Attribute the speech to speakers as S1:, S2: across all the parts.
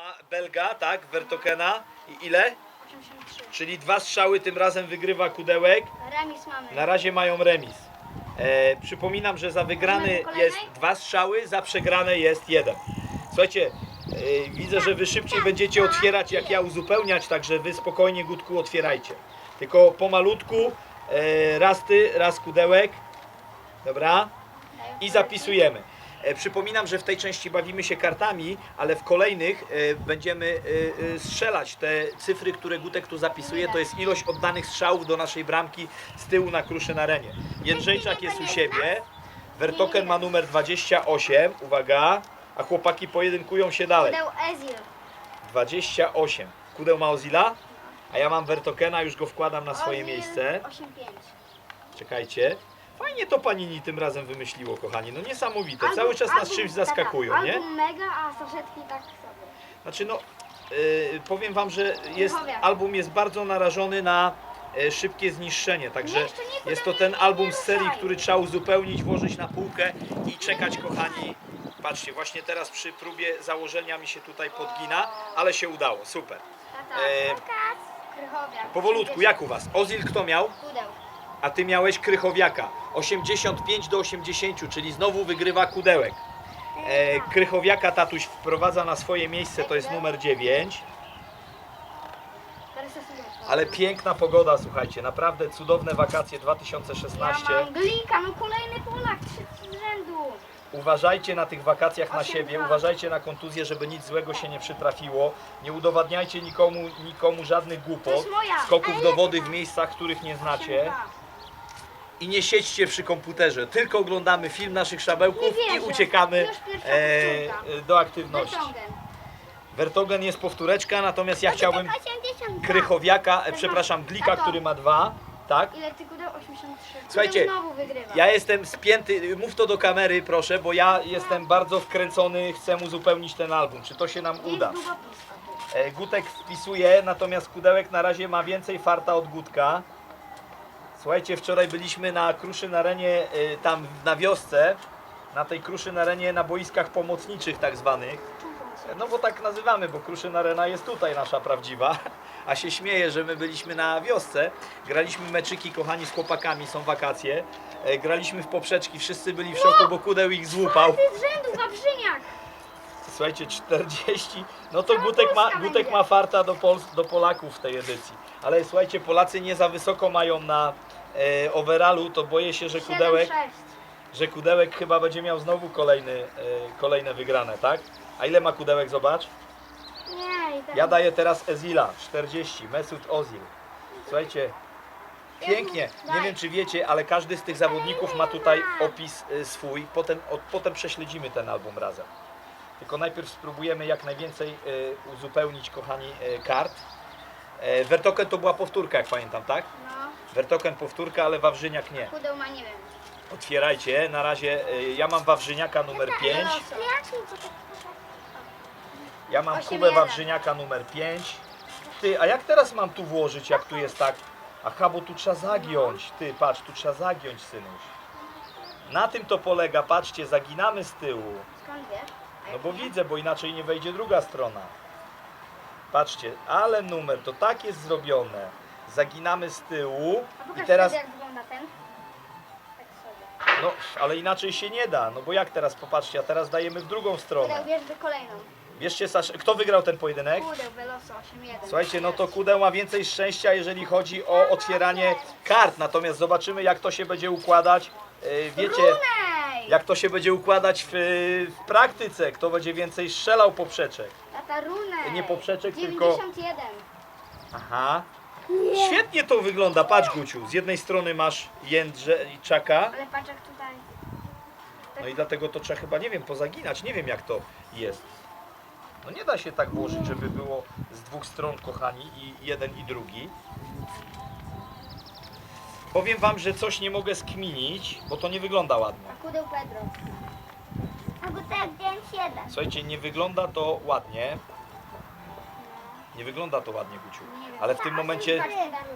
S1: ma Belga, tak, Vertokena. I ile?
S2: 83.
S1: Czyli dwa strzały, tym razem wygrywa Kudełek.
S2: Remis mamy.
S1: Na razie mają remis. E, przypominam, że za wygrany jest dwa strzały, za przegrane jest jeden. Słuchajcie, e, widzę, że wy szybciej będziecie otwierać, jak ja uzupełniać, także wy spokojnie, Gutku, otwierajcie. Tylko pomalutku, e, raz ty, raz Kudełek. Dobra? i zapisujemy. E, Przypominam, że w tej części bawimy się kartami, ale w kolejnych e, będziemy e, strzelać te cyfry, które Gutek tu zapisuje. To jest ilość oddanych strzałów do naszej bramki z tyłu na kruszy na renie. Jędrzejczak jest u siebie. Wertoken ma numer 28. Uwaga. A chłopaki pojedynkują się dalej.
S2: Kudeł Ezil.
S1: 28. Kudeł ma Ozila, a ja mam Wertokena, już go wkładam na swoje miejsce.
S2: 85.
S1: Czekajcie. Fajnie to Panini tym razem wymyśliło, kochani. No niesamowite.
S2: Album-
S1: Cały czas nas
S2: album-
S1: czymś zaskakują, nie?
S2: Album mega, a saszetki tak sobie.
S1: Znaczy no, yy, powiem wam, że jest, album jest bardzo narażony na e, szybkie zniszczenie, także
S2: Nie, jeszcze nie,
S1: jest to ten album z serii, który trzeba uzupełnić, włożyć na półkę i czekać, kochani. Patrzcie, właśnie teraz przy próbie założenia mi się tutaj podgina, ale się udało, super.
S2: Tata,
S1: E,
S2: Krychowiak.
S1: Powolutku, jak u was? Ozil kto miał? A ty miałeś Krychowiaka. 85 do 80, czyli znowu wygrywa Kudełek. E, Krychowiaka tatuś wprowadza na swoje miejsce, to jest numer 9.
S2: Teraz jest
S1: Ale piękna pogoda, słuchajcie, naprawdę cudowne wakacje 2016.
S2: Ja mam Glika, no kolejny Polak, trzy z rzędu.
S1: Uważajcie na tych wakacjach na siebie, uważajcie na kontuzję, żeby nic złego się nie przytrafiło. Nie udowadniajcie nikomu, nikomu żadnych głupot, skoków do wody w miejscach, których nie znacie. I nie siedźcie przy komputerze, tylko oglądamy film naszych szabełków
S2: Nie
S1: i
S2: wierzę.
S1: uciekamy
S2: Już pierwsza
S1: e,
S2: powtórka.
S1: do aktywności.
S2: Wyciągam.
S1: Wertogen jest powtóreczka, natomiast ja chciałbym
S2: 82.
S1: Krychowiaka, e, przepraszam, Glika,
S2: Tato.
S1: który ma dwa, tak?
S2: Ile ty kudeł? 83.
S1: Słuchajcie,
S2: Kudeł znowu wygrywa.
S1: Ja jestem spięty, mów to do kamery proszę, bo ja jestem bardzo wkręcony, chcę uzupełnić ten album. Czy to się nam
S2: Jest
S1: uda?
S2: długopis.
S1: E, Gutek wpisuje, natomiast Kudełek na razie ma więcej farta od Gutka. Słuchajcie, wczoraj byliśmy na Kruszy na Arenie, e, tam na wiosce, na tej Kruszy na Arenie, na boiskach pomocniczych tak zwanych. No bo tak nazywamy, bo Kruszyn Arena jest tutaj nasza prawdziwa. A się śmieję, że my byliśmy na wiosce. Graliśmy meczyki, kochani, z chłopakami, są wakacje. E, Graliśmy w poprzeczki, wszyscy byli w szoku, bo kudeł ich złupał.
S2: Ty z rzędu, Wawrzyniak.
S1: Słuchajcie, 40. No to
S2: Cała
S1: Gutek ma,
S2: Polska
S1: Gutek
S2: będzie.
S1: ma farta do, Pol do Polaków w tej edycji. Ale słuchajcie, Polacy nie za wysoko mają na e, overallu, to boję się, że kudełek,
S2: 7-6.
S1: że kudełek chyba będzie miał znowu kolejny, e, kolejne wygrane, tak? A ile ma kudełek, zobacz?
S2: Nie, i ten...
S1: Ja daję teraz Ezila 40, Mesut Ozil. Słuchajcie, pięknie. Nie wiem czy wiecie, ale każdy z tych zawodników ma tutaj opis y, swój. Potem, od, potem prześledzimy ten album razem. Tylko najpierw spróbujemy jak najwięcej y, uzupełnić, kochani, y, kart. E, Wertoken to była powtórka, jak pamiętam, tak?
S2: No,
S1: Wertoken powtórka, ale Wawrzyniak nie.
S2: kudeł ma nie wiem.
S1: Otwierajcie, na razie y, ja mam Wawrzyniaka numer 5. Ja mam
S2: Osiem
S1: Kubę
S2: jeden.
S1: Wawrzyniaka numer 5. Ty, a jak teraz mam tu włożyć, jak tu jest tak? Aha, bo tu trzeba zagiąć. Ty, patrz, tu trzeba zagiąć, synuś. Na tym to polega, patrzcie, zaginamy z tyłu.
S2: Skąd wiesz?
S1: No bo widzę, bo inaczej nie wejdzie druga strona. Patrzcie, ale numer, to tak jest zrobione. Zaginamy z tyłu
S2: A
S1: i teraz,
S2: jak wygląda ten. Tak sobie.
S1: no ale inaczej się nie da. No bo jak teraz, popatrzcie, a teraz dajemy w drugą stronę.
S2: Wierzby kolejną.
S1: Bierzcie, Sasz, kto wygrał ten pojedynek?
S2: Kudeł, Veloso 8-1.
S1: Słuchajcie, no to Kudeł ma więcej szczęścia, jeżeli chodzi o otwieranie kart. Natomiast zobaczymy, jak to się będzie układać. e, Wiecie,
S2: Runej!
S1: jak to się będzie układać w, w praktyce. Kto będzie więcej strzelał poprzeczek.
S2: Tata Runej!
S1: Nie poprzeczek, tylko-
S2: 91.
S1: Aha. Świetnie to wygląda. Patrz, Guciu. Z jednej strony masz Jędrzejczaka.
S2: Ale patrz jak tutaj.
S1: No i dlatego to trzeba chyba, nie wiem, pozaginać. Nie wiem, jak to jest. No nie da się tak włożyć, żeby było z dwóch stron, kochani, i jeden i drugi. Powiem wam, że coś nie mogę skminić, bo to nie wygląda ładnie.
S2: A kudeł Pedro. A kudeł 5-1.
S1: Słuchajcie, nie wygląda to ładnie. Nie wygląda to ładnie, Guciu. Ale w tym momencie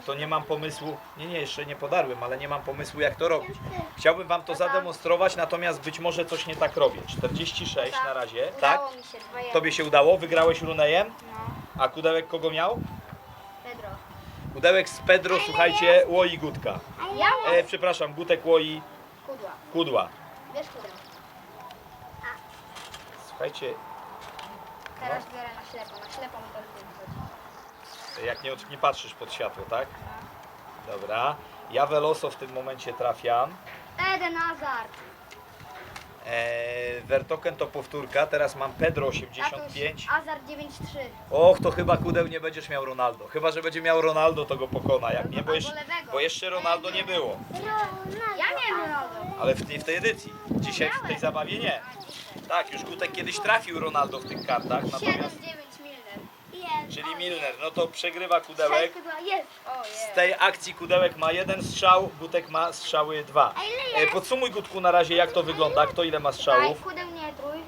S1: to nie mam pomysłu. Nie, nie, jeszcze nie podarłem, ale nie mam pomysłu, jak to robić. Chciałbym wam to zademonstrować, natomiast być może coś nie tak robię. 46 na razie, tak?
S2: Udało mi się, dwa jeden.
S1: Tobie się udało? Wygrałeś runejem?
S2: No,
S1: A kudełek kogo miał?
S2: Pedro.
S1: Kudełek z Pedro, słuchajcie, łoi Gutka.
S2: Ja mam
S1: E, przepraszam, Gutek łoi
S2: kudła.
S1: kudła.
S2: Bierz kudłę.
S1: Słuchajcie,
S2: Teraz biorę na ślepo. Na ślepo mi to.
S1: Jak nie, nie patrzysz pod światło, tak? Dobra. Ja Veloso w tym momencie trafiam.
S2: Eden Hazard.
S1: E, Vertoken to powtórka, teraz mam Pedro 85.
S2: Tatuś, Hazard 9-3.
S1: Och, to chyba kudeł nie będziesz miał Ronaldo. Chyba, że będzie miał Ronaldo, to go pokona. Jak nie, bo
S2: Albo
S1: jeszcze,
S2: lewego.
S1: bo jeszcze Ronaldo nie było.
S2: Ja nie Ronaldo.
S1: Ale w tej, w tej edycji. Dzisiaj w tej zabawie nie. Tak, już Gutek kiedyś trafił Ronaldo w tych kartach,
S2: 7-9
S1: natomiast... Czyli Milner, no to przegrywa kudełek.
S2: Jest.
S1: Z tej akcji kudełek ma jeden strzał, Gutek ma strzały dwa. E, Podsumuj Gutku na razie jak to wygląda, kto ile ma strzałów.
S2: kudeł nie trój.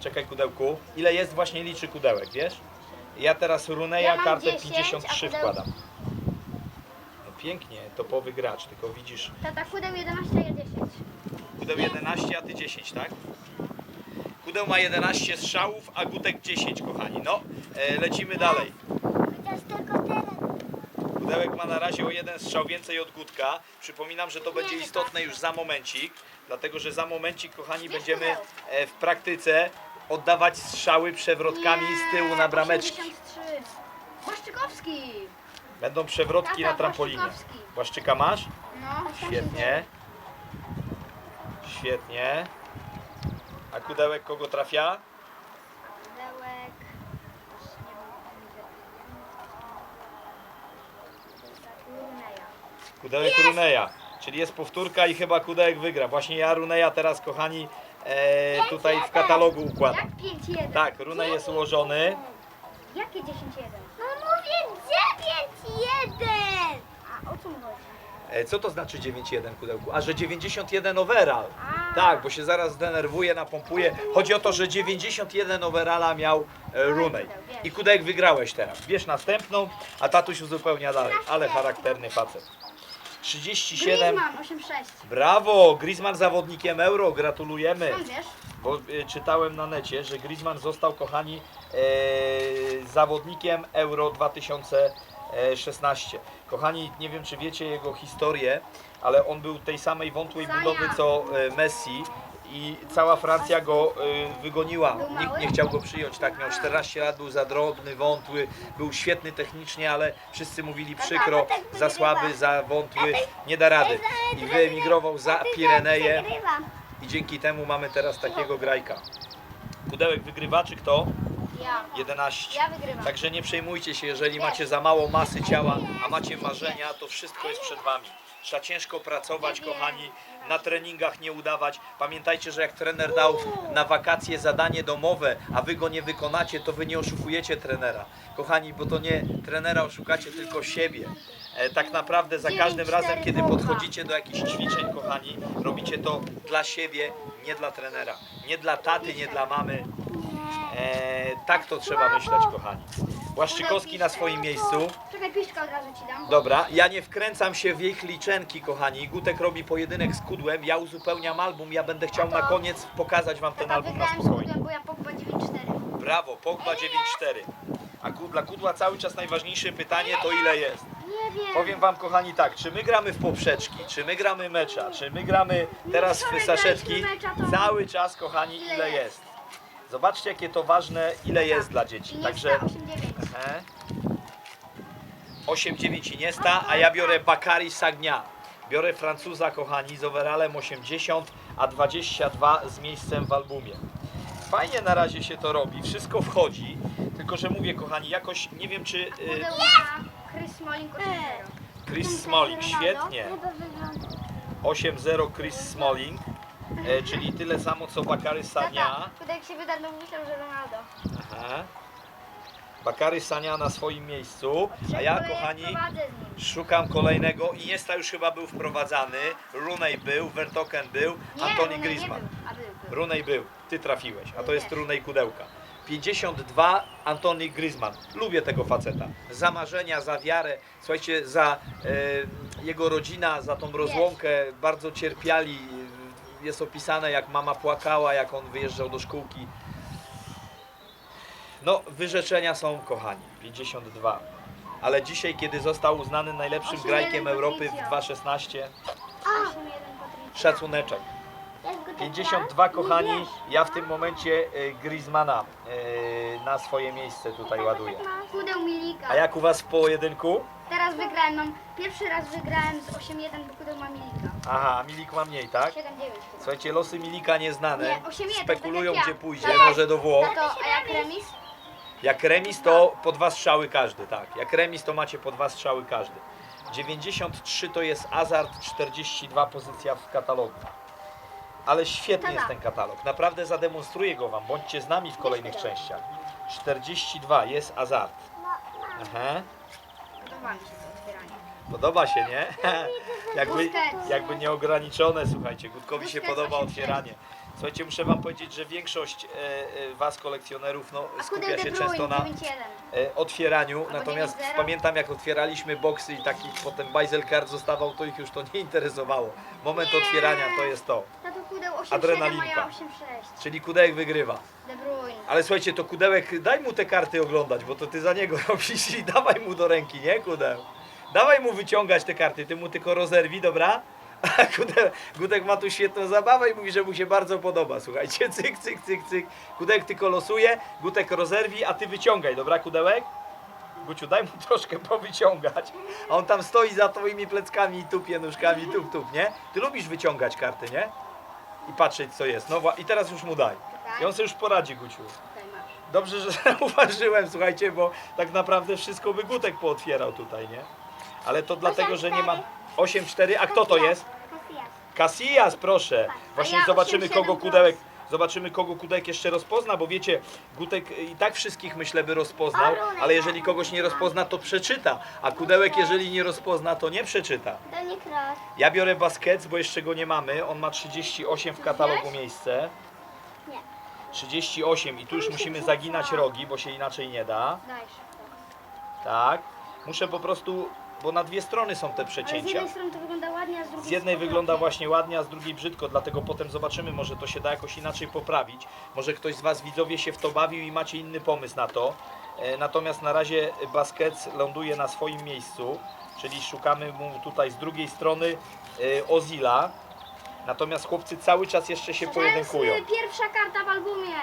S1: Czekaj kudełku. Ile jest właśnie liczy kudełek, wiesz? Ja teraz Runeja
S2: Ja mam
S1: kartę
S2: 10,
S1: 53
S2: a kudeł-
S1: wkładam. No pięknie, topowy gracz, tylko widzisz,
S2: Tata, kudeł 11, a ja 10.
S1: kudeł 11, a ty 10, tak? Kudeł ma 11 strzałów, a Gutek 10, kochani. No, e, lecimy dalej.
S2: Chociaż tylko.
S1: Pudełek ma na razie o jeden strzał więcej od Gutka. Przypominam, że to będzie istotne już za momencik, dlatego że za momencik, kochani, będziemy e, w praktyce oddawać strzały przewrotkami z tyłu na brameczki.
S2: 83. Błaszczykowski.
S1: Będą przewrotki
S2: Tata,
S1: na trampolinie.
S2: Błaszczykowski.
S1: Błaszczyka masz?
S2: No,
S1: Świetnie. Świetnie. A kudełek kogo trafia?
S2: Pudełek. Luneja.
S1: Kudełek Runeja. Czyli jest powtórka i chyba kudełek wygra. Właśnie ja Runeja teraz, kochani, e, tutaj w katalogu układam.
S2: Jak 5-1?
S1: Tak, Runej jest ułożony.
S2: Jakie 10-1? No mówię 9-1! A o co mu chodzi?
S1: E, Co to znaczy 9-1 kudełku? A że 91 overall. Tak, bo się zaraz zdenerwuje, napompuje. Chodzi o to, że 91 overalla miał e, Runej. I kudełek wygrałeś teraz. Bierz następną, a tatuś uzupełnia dalej. Ale charakterny facet. 37.
S2: Griezmann 8-6.
S1: Brawo! Griezmann zawodnikiem Euro, gratulujemy.
S2: Skąd wiesz?
S1: Bo e, czytałem na necie, że Griezmann został, kochani, e, zawodnikiem Euro 2016. Kochani, nie wiem czy wiecie jego historię, ale on był tej samej wątłej budowy co e, Messi i cała Francja go e, wygoniła. Nikt nie chciał go przyjąć, tak, miał 14 lat, był za drobny, wątły, był świetny technicznie, ale wszyscy mówili przykro, za słaby, za wątły, nie da rady. I wyemigrował za Pireneje i dzięki temu mamy teraz takiego grajka. Pudełek wygrywa, czy kto?
S2: Ja.
S1: 11.
S2: Ja wygrywam.
S1: Także nie przejmujcie się, jeżeli macie za mało masy ciała, a macie marzenia, to wszystko jest przed wami. Trzeba ciężko pracować, kochani, na treningach nie udawać. Pamiętajcie, że jak trener dał na wakacje zadanie domowe, a wy go nie wykonacie, to wy nie oszukujecie trenera. Kochani, bo to nie trenera oszukacie, tylko siebie. E, tak naprawdę za każdym razem, kiedy podchodzicie do jakichś ćwiczeń, kochani, robicie to dla siebie, nie dla trenera. Nie dla taty, nie dla mamy. E, tak to trzeba myśleć, kochani. Błaszczykowski na swoim miejscu.
S2: Czekaj, piszka od razu ci dam.
S1: Dobra, ja nie wkręcam się w ich liczenki, kochani. Gutek robi pojedynek z kudłem, ja uzupełniam album, ja będę chciał na koniec pokazać wam ten
S2: Tata,
S1: album na
S2: wygrałem z
S1: spokojnie.
S2: Bo ja Pogba 9-4.
S1: Brawo, Pogba 9-4. A ku- dla kudła cały czas najważniejsze pytanie to ile jest.
S2: Nie wiem.
S1: Powiem wam kochani tak, czy my gramy w poprzeczki, czy my gramy mecza, czy my gramy teraz w
S2: to-
S1: cały czas kochani
S2: ile jest?
S1: Zobaczcie jakie to ważne, ile jest dla dzieci. Także
S2: Także... 8-9.
S1: Aha. 8-9 Iniesta, a ja biorę Bakari Sagnia. Biorę Francuza, kochani, z overallem 80, a 22 z miejscem w albumie. Fajnie na razie się to robi, wszystko wchodzi, tylko że mówię, kochani, jakoś nie wiem czy... Y,
S2: ma Chris Smalling 8-0.
S1: Chris Smalling, świetnie. 8-0 Chris Smalling, e, czyli tyle samo co Bakary Sania.
S2: Tata, tutaj jak się wydarł, myślał, że Ronaldo.
S1: Aha. Bakary Sania na swoim miejscu, a ja, kochani. Szukam kolejnego. Iniesta już chyba był wprowadzany. Runej był, Vertoken był,
S2: Nie,
S1: Antoni
S2: Rooney
S1: Griezmann.
S2: Nie był, a był, był.
S1: Runej był, ty trafiłeś, a to jest. Runej Kudełka. 52 Antoni Griezmann. Lubię tego faceta. Za marzenia, za wiarę. Słuchajcie, za e, jego rodzina, za tą rozłąkę bardzo cierpiali. Jest opisane jak mama płakała, jak on wyjeżdżał do szkółki. No, wyrzeczenia są, kochani, 52. Ale dzisiaj, kiedy został uznany najlepszym
S2: 8-1
S1: grajkiem Europy w
S2: Patricio.
S1: 2.16,
S2: 8-1 Patrycja.
S1: szacuneczek.
S2: Jak go tak
S1: 52
S2: gram? Nie
S1: kochani, ja w tym momencie y, Griezmana y, na swoje miejsce tutaj ładuję.
S2: Milika.
S1: A jak u was w pojedynku?
S2: Teraz wygrałem, mam pierwszy raz wygrałem z 8-1, bo kudeł ma Milika.
S1: Aha, Milik ma mniej, tak?
S2: 7-9 chyba.
S1: Słuchajcie, losy Milika nieznane.
S2: Nie, 8-1,
S1: Spekulują
S2: tak jak
S1: gdzie
S2: ja.
S1: pójdzie,
S2: Tak.
S1: może do Włoch.
S2: Tato, a jak remis?
S1: Jak remis to po dwa strzały każdy, tak. Jak remis to macie po dwa strzały każdy. 93 to jest Azart, 42 pozycja w katalogu. Ale świetny jest ten katalog. Naprawdę zademonstruję go wam. Bądźcie z nami w kolejnych częściach. 42 jest Azart. Aha.
S2: Podoba mi się to otwieranie.
S1: Podoba się, nie? Jakby, jakby nieograniczone, słuchajcie. Gutkowi się podoba
S2: 8-6.
S1: otwieranie. Słuchajcie, muszę wam powiedzieć, że większość e, e, was kolekcjonerów no, skupia się często na
S2: 9-1.
S1: e, otwieraniu, natomiast
S2: 9-0.
S1: pamiętam jak otwieraliśmy boksy i taki potem bajzel card zostawał, to ich już to nie interesowało. Moment
S2: Nie.
S1: otwierania to jest to.
S2: Tato kudeł 8-7, a
S1: Adrenalinka.
S2: ja 8-6.
S1: Czyli kudełek wygrywa.
S2: De Bruyne.
S1: Ale słuchajcie, to kudełek, daj mu te karty oglądać, bo to ty za niego robisz i dawaj mu do ręki, nie kudeł? Dawaj mu wyciągać te karty, ty mu tylko rozerwij, dobra? A Gudek ma tu świetną zabawę i mówi, że mu się bardzo podoba. Słuchajcie, cyk, cyk, cyk, cyk. Kudek tylko losuje, Gutek rozerwij, a ty wyciągaj, dobra kudełek? Guciu, daj mu troszkę powyciągać. A on tam stoi za twoimi pleckami i tupie nóżkami, tup, tup, nie? Ty lubisz wyciągać karty, nie? I patrzeć co jest. No i teraz już mu daj. I on sobie już poradzi, Guciu. Dobrze, że uważyłem, słuchajcie, bo tak naprawdę wszystko by Gutek pootwierał tutaj, nie? Ale to dlatego, że nie ma... 8-4, a kto to jest?
S2: Casillas.
S1: Proszę. Właśnie
S2: ja
S1: zobaczymy
S2: 8-7
S1: kogo. Kudełek, zobaczymy kogo Kudełek jeszcze rozpozna, bo wiecie, Gutek i tak wszystkich myślę by rozpoznał, ale jeżeli kogoś nie rozpozna, to przeczyta, a Kudełek jeżeli nie rozpozna, to nie przeczyta. Ja biorę Baskets, bo jeszcze go nie mamy, on ma 38 w katalogu miejsce.
S2: Nie.
S1: 38 i tu już musimy zaginać rogi, bo się inaczej nie da. Tak. Muszę po prostu, bo na dwie strony są te
S2: Ale z
S1: przecięcia.
S2: jednej strony to wygląda ładnie, a z drugiej
S1: Z jednej
S2: jest
S1: wygląda właśnie ładnie, a z drugiej brzydko, dlatego potem zobaczymy, może to się da jakoś inaczej poprawić. Może ktoś z Was widzowie się w to bawił i macie inny pomysł na to. E, Natomiast na razie Baskets ląduje na swoim miejscu, czyli szukamy mu tutaj z drugiej strony e, Ozila. Natomiast chłopcy cały czas jeszcze się pojedynkują.
S2: Chelsea, pierwsza karta w albumie.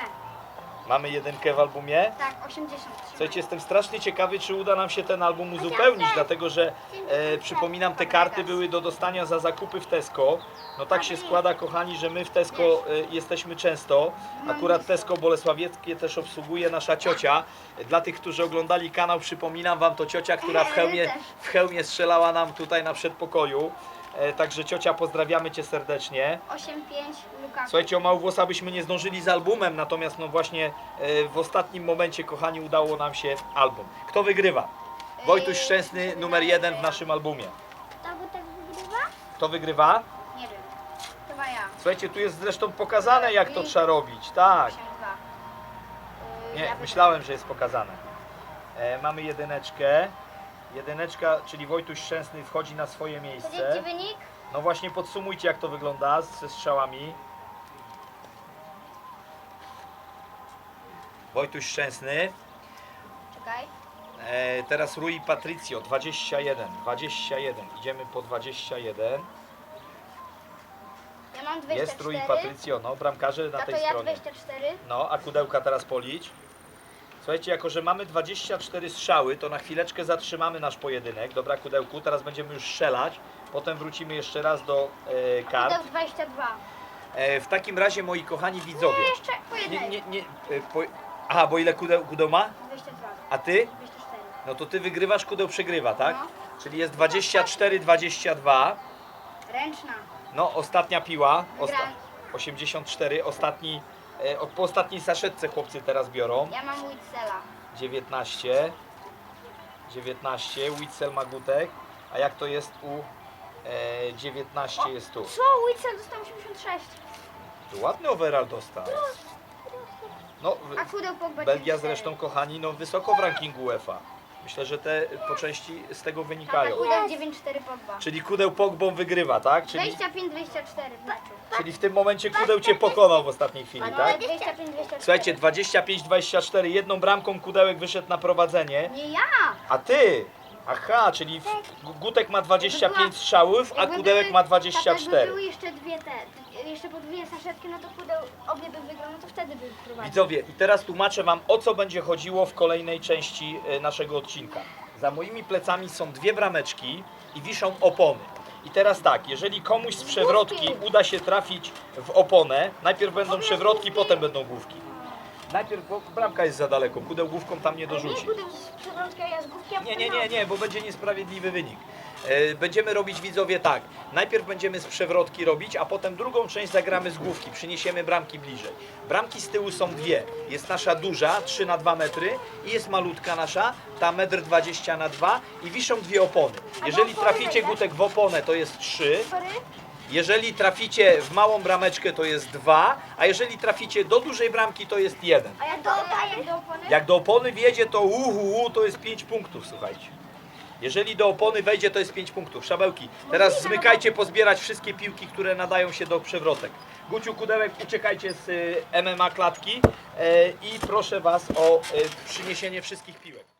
S1: Mamy jedynkę w albumie.
S2: Tak, 80.
S1: Słuchajcie, jestem strasznie ciekawy, czy uda nam się ten album uzupełnić, dlatego że e, przypominam, te karty były do dostania za zakupy w Tesco. No tak się składa, kochani, że my w Tesco e, jesteśmy często. Akurat Tesco Bolesławieckie też obsługuje nasza ciocia. Dla tych, którzy oglądali kanał, przypominam wam, to ciocia, która w hełmie, w hełmie strzelała nam tutaj na przedpokoju. E, Także ciocia, pozdrawiamy cię serdecznie.
S2: 8-5 Lukaku.
S1: Słuchajcie, o Małwłosa byśmy nie zdążyli z albumem, natomiast no właśnie e, w ostatnim momencie, kochani, udało nam się album. Kto wygrywa? Wojtuś Szczęsny, numer jeden w naszym albumie.
S2: To by tak wygrywa?
S1: Kto wygrywa?
S2: Nie wiem. Chyba ja.
S1: Słuchajcie, tu jest zresztą pokazane, jak to trzeba robić. Tak.
S2: 8-2. Yy,
S1: Nie, myślałem, że jest pokazane. E, mamy jedyneczkę. Jedyneczka, czyli Wojtuś Szczęsny wchodzi na swoje miejsce.
S2: wynik?
S1: No właśnie podsumujcie, jak to wygląda ze strzałami. Wojtuś Szczęsny.
S2: Czekaj.
S1: E, teraz Rui Patricio 21, 21. Idziemy po 21.
S2: Ja mam 24.
S1: Jest Rui Patricio, no bramkarze na
S2: Tato,
S1: tej
S2: ja
S1: stronie.
S2: 24.
S1: No, a kudełka teraz policz. Słuchajcie, jako że mamy 24 strzały, to na chwileczkę zatrzymamy nasz pojedynek. Dobra, kudełku, teraz będziemy już strzelać. Potem wrócimy jeszcze raz do e, kart.
S2: Kudeł 22.
S1: E, w takim razie, moi kochani widzowie.
S2: Nie, jeszcze po
S1: Nie,
S2: jednej.
S1: nie, nie. E, po, aha, bo ile kudeł, kudeł ma?
S2: 22.
S1: A ty?
S2: 24.
S1: No to ty wygrywasz, kudeł przegrywa, tak?
S2: No.
S1: Czyli jest 24-22.
S2: Ręczna.
S1: No, ostatnia piła. Osta
S2: Wygrałem.
S1: 84. Ostatni, e, od- po ostatniej saszetce chłopcy teraz biorą.
S2: Ja mam Witsela.
S1: 19. 19. Witzel Magutek. A jak to jest u e, 19 jest tu.
S2: Co? Witsel dostał 86.
S1: Tu ładny overall dostał. No,
S2: A kudeł Pogba
S1: Belgia
S2: 9-4.
S1: zresztą, kochani, no wysoko w rankingu UEFA. Myślę, że te po części z tego wynikają.
S2: kudeł 9-4 Pogba.
S1: Czyli kudeł Pogbą wygrywa, tak? Czyli,
S2: 25-24 w meczu.
S1: Czyli w tym momencie kudeł cię pokonał w ostatniej chwili, tak?
S2: 25-24.
S1: Słuchajcie, 25-24, jedną bramką kudełek wyszedł na prowadzenie,
S2: Nie ja!
S1: a ty, aha, czyli w- Gutek ma 25 strzałów, a
S2: Jakby
S1: kudełek
S2: były-
S1: ma
S2: Tata,
S1: 24.
S2: jakby były jeszcze dwie te, jeszcze podwójne saszetki, no to kudeł obie by wygrał, no to wtedy by prowadził.
S1: Widzowie, i teraz tłumaczę Wam o co będzie chodziło w kolejnej części e, naszego odcinka. Za moimi plecami są dwie brameczki i wiszą opony. I teraz tak, jeżeli komuś z przewrotki uda się trafić w oponę, najpierw będą przewrotki, potem będą główki. Najpierw, bo bramka jest za daleko, kudeł główką tam nie dorzuci. Nie, nie, nie, nie, bo będzie niesprawiedliwy wynik. E, Będziemy robić widzowie tak. Najpierw będziemy z przewrotki robić, a potem drugą część zagramy z główki. Przyniesiemy bramki bliżej. Bramki z tyłu są dwie. Jest nasza duża, 3 na 2 metry i jest malutka nasza, ta 1,20 m na 2 i wiszą dwie opony. Jeżeli traficie gutek w oponę, to jest 3.
S2: Sorry?
S1: Jeżeli traficie w małą brameczkę, to jest 2, a jeżeli traficie do dużej bramki, to jest 1.
S2: A jak do opony? Jak do opony?
S1: Jak do opony wjedzie, to uhu, to jest 5 punktów, słuchajcie. Jeżeli do opony wejdzie, to jest 5 punktów. Szabełki, teraz zmykajcie pozbierać wszystkie piłki, które nadają się do przewrotek. Guciu, Kudełek, uciekajcie z y, MMA klatki e, i proszę Was o y, przyniesienie wszystkich piłek.